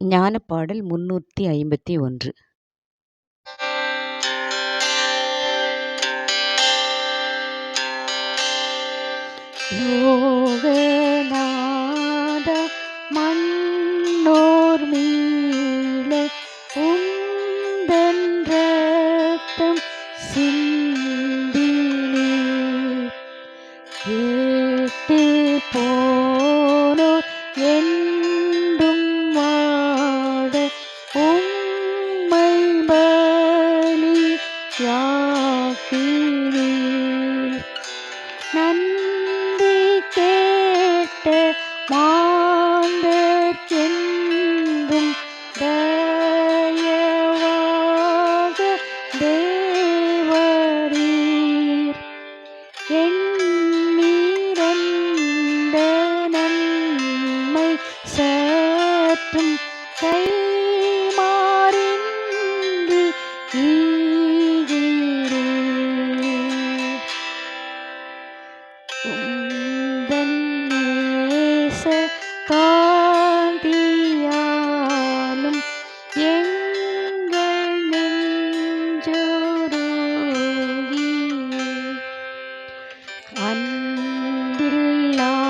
ஞானப்பாடல் முன்னூற்றி ஐம்பத்தி ஒன்று. யோகநாத மன்னோர் மீள உந்தன் ரத்தம் கேட்டு போ பலியாக்கினீர் நன்றி கேட்ட மாந்தர்க்கென்றும் தயவாக தேவரீர். என் না